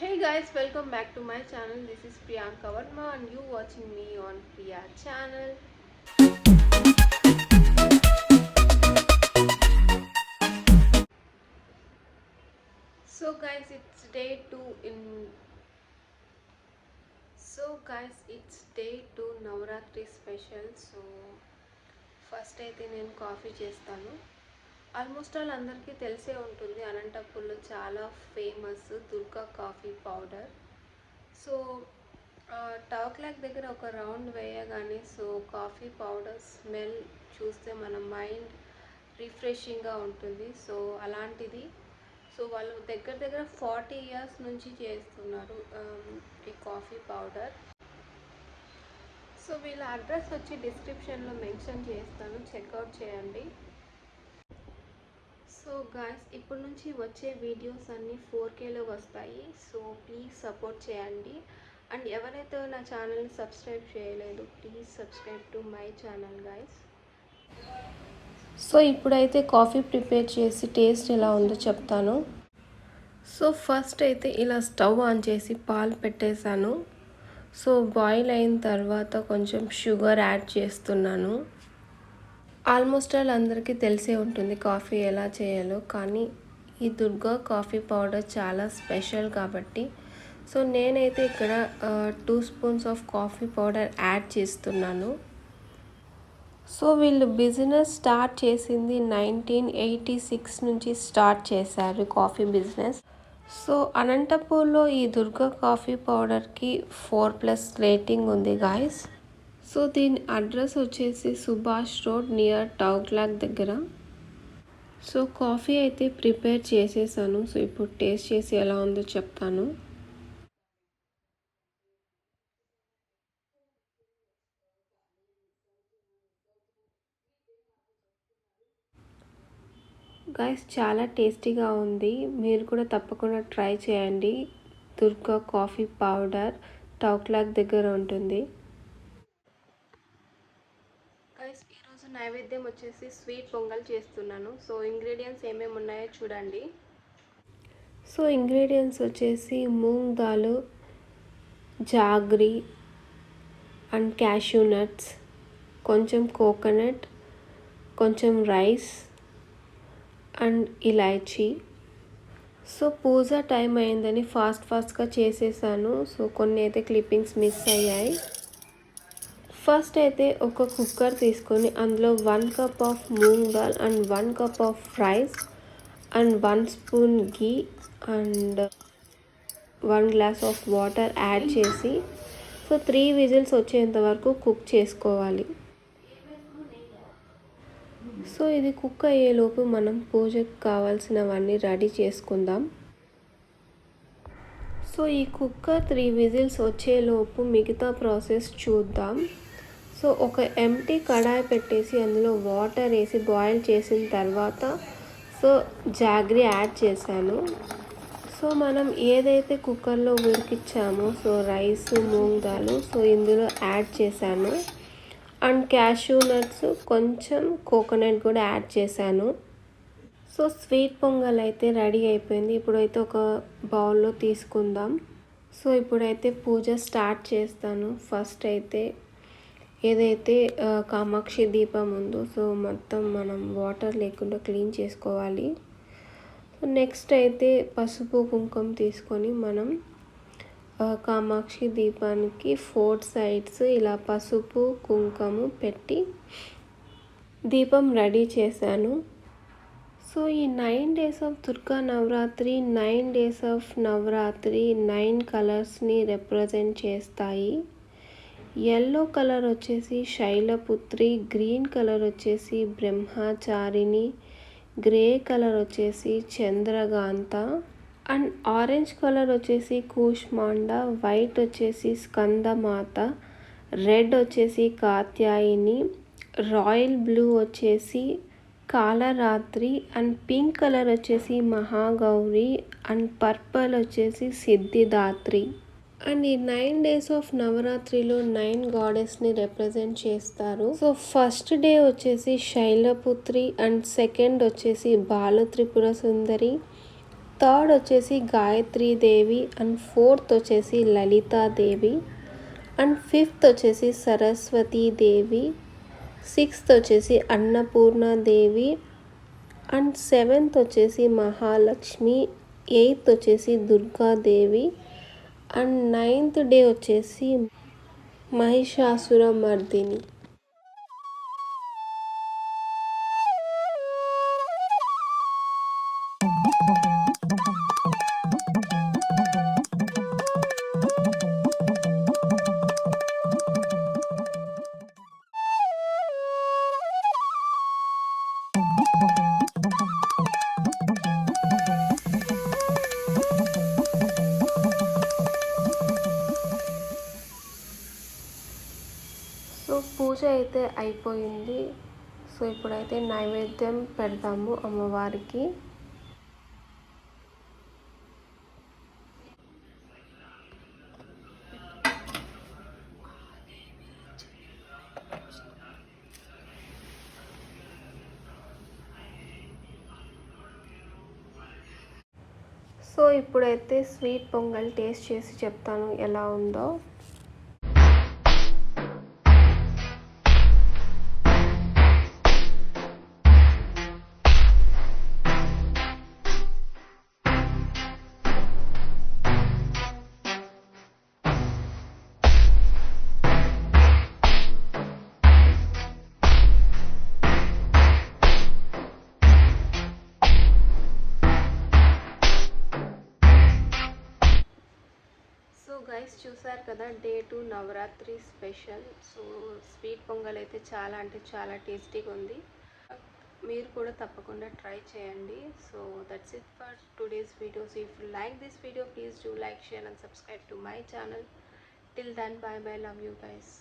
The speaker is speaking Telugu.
Hey guys, welcome back to my channel. This is Priyanka Verma and you watching me on Priya channel. So guys, it's day 2 in So guys, it's day 2 Navratri special so first అయితే నేను కాఫీ చేస్తాను ఆల్మోస్ట్ ఆల్ అందరికీ తెలిసే ఉంటుంది. అనంతపూర్లో చాలా famous Durga coffee powder. So tower clock దగ్గర ఒక రౌండ్ వేయగానే సో కాఫీ పౌడర్ స్మెల్ చూస్తే మన మైండ్ రిఫ్రెషింగ్గా ఉంటుంది. సో అలాంటిది. సో వాళ్ళు దగ్గర దగ్గర ఫార్టీ ఇయర్స్ నుంచి చేస్తున్నారు ఈ కాఫీ పౌడర్. సో వీళ్ళ అడ్రస్ వచ్చి డిస్క్రిప్షన్లో మెన్షన్ చేస్తాను. చెక్అవుట్ చేయండి. సో గాయస్ ఇప్పటి నుంచి వచ్చే వీడియోస్ అన్నీ ఫోర్ కేలో వస్తాయి. సో ప్లీజ్ సపోర్ట్ చేయండి. అండ్ ఎవరైతే నా ఛానల్ని సబ్స్క్రైబ్ చేయలేదు please subscribe to my channel guys so ఇప్పుడైతే కాఫీ ప్రిపేర్ చేసి టేస్ట్ ఎలా ఉందో చెప్తాను. సో ఫస్ట్ అయితే ఇలా స్టవ్ ఆన్ చేసి పాలు పెట్టేశాను. సో బాయిల్ అయిన తర్వాత కొంచెం షుగర్ యాడ్ చేస్తున్నాను. ఆల్మోస్ట్ ఆల్ అందరికీ తెలిసే ఉంటుంది కాఫీ ఎలా చేయాలో కానీ ఈ దుర్గా కాఫీ పౌడర్ చాలా స్పెషల్ కాబట్టి. సో నేనైతే ఇక్కడ two spoons of coffee powder add చేస్తున్నాను. సో వీళ్ళు బిజినెస్ స్టార్ట్ చేసింది నైన్టీన్ ఎయిటీ సిక్స్ నుంచి స్టార్ట్ చేశారు కాఫీ బిజినెస్. సో అనంతపూర్లో ఈ దుర్గా కాఫీ పౌడర్కి ఫోర్ ప్లస్ రేటింగ్ ఉంది గాయస్. సో దీని అడ్రస్ వచ్చేసి Subhash road near tower clock దగ్గర. సో కాఫీ అయితే ప్రిపేర్ చేసేసాను. సో ఇప్పుడు టేస్ట్ చేసి ఎలా ఉందో చెప్తాను. గాయస్ చాలా టేస్టీగా ఉంది. మీరు కూడా తప్పకుండా ట్రై చేయండి. దుర్గా కాఫీ పౌడర్ టౌక్లాక్ దగ్గర ఉంటుంది గైస్ ఈరోజు నైవేద్యం వచ్చేసి స్వీట్ పొంగల్ చేస్తున్నాను. సో ఇంగ్రీడియంట్స్ ఏమేమి ఉన్నాయో చూడండి. సో ఇంగ్రీడియంట్స్ వచ్చేసి moong dal jaggery and cashew nuts కొంచెం కోకోనట్ కొంచెం rice and elaichi. So puja time అయిందని ఫాస్ట్ ఫాస్ట్గా చేసేసాను. సో కొన్ని అయితే క్లిప్పింగ్స్ మిస్ అయ్యాయి. ఫస్ట్ అయితే ఒక కుక్కర్ తీసుకొని అందులో one cup of moong dal and one cup of rice and one spoon ghee and one glass of water add చేసి సో త్రీ విజిల్స్ వచ్చేంత వరకు కుక్ చేసుకోవాలి. సో ఇది కుక్ అయ్యేలోపు మనం పూజకు కావాల్సినవన్నీ రెడీ చేసుకుందాం. సో ఈ కుక్కర్ త్రీ విజిల్స్ వచ్చేలోపు మిగతా ప్రాసెస్ చూద్దాం. సో ఒక ఎంటీ కడాయి పెట్టేసి అందులో వాటర్ వేసి బాయిల్ చేసిన తర్వాత సో జాగ్రీ యాడ్ చేశాను. సో మనం ఏదైతే కుక్కర్లో ఉడికిచ్చామో so rice moong dal so ఇందులో యాడ్ చేశాను. అండ్ క్యాష్యూ నట్స్ కొంచెం కోకోనట్ కూడా యాడ్ చేశాను. సో స్వీట్ పొంగల్ అయితే రెడీ అయిపోయింది. ఇప్పుడైతే ఒక బౌల్లో తీసుకుందాం. సో ఇప్పుడైతే పూజ స్టార్ట్ చేస్తాను. ఫస్ట్ అయితే ఏదైతే కామాక్షి దీపం ఉందో సో మొత్తం మనం వాటర్ లేకుండా క్లీన్ చేసుకోవాలి. నెక్స్ట్ అయితే పసుపు కుంకుమ తీసుకొని మనం కామాక్షి దీపానికి ఫోర్ సైడ్స్ ఇలా పసుపు కుంకుమ పెట్టి దీపం రెడీ చేశాను. సో ఈ nine days of Durga Navratri nine days of Navratri nine కలర్స్ని represent చేస్తాయి. ఎల్లో కలర్ వచ్చేసి శైలపుత్రి గ్రీన్ కలర్ వచ్చేసి బ్రహ్మచారిణి గ్రే కలర్ వచ్చేసి చంద్రగాంత అండ్ ఆరెంజ్ కలర్ వచ్చేసి కూష్మాండ వైట్ వచ్చేసి స్కందమాత రెడ్ వచ్చేసి కాత్యాయిని రాయల్ బ్లూ వచ్చేసి కాలరాత్రి అండ్ పింక్ కలర్ వచ్చేసి మహాగౌరి అండ్ పర్పల్ వచ్చేసి సిద్ధిదాత్రి. అండ్ ఈ నైన్ డేస్ ఆఫ్ నవరాత్రిలో నైన్ గాడెస్ని రిప్రజెంట్ చేస్తారు. సో ఫస్ట్ డే వచ్చేసి శైలపుత్రి అండ్ సెకండ్ వచ్చేసి బాల త్రిపుర సుందరి. థర్డ్ వచ్చేసి గాయత్రి దేవి అండ్ ఫోర్త్ వచ్చేసి లలితాదేవి అండ్ ఫిఫ్త్ వచ్చేసి సరస్వతీ దేవి. సిక్స్త్ వచ్చేసి అన్నపూర్ణ దేవి. అండ్ సెవెంత్ వచ్చేసి మహాలక్ష్మి. ఎయిత్ వచ్చేసి దుర్గాదేవి. అండ్ నైన్త్ డే వచ్చేసి మహిషాసుర సో పూజ అయితే అయిపోయింది. సో ఇప్పుడైతే నైవేద్యం పెడతాము అమ్మవారికి. సో ఇప్పుడైతే స్వీట్ పొంగల్ టేస్ట్ చేసి చెప్తాను ఎలా ఉందో. గైస్ చూసారు కదా day two Navratri special. So sweet pongal అయితే చాలా అంటే చాలా టేస్టీగా ఉంది. మీరు కూడా తప్పకుండా ట్రై చేయండి. So that's it for today's videos if like this video please do like share and subscribe to my channel till then bye bye love you guys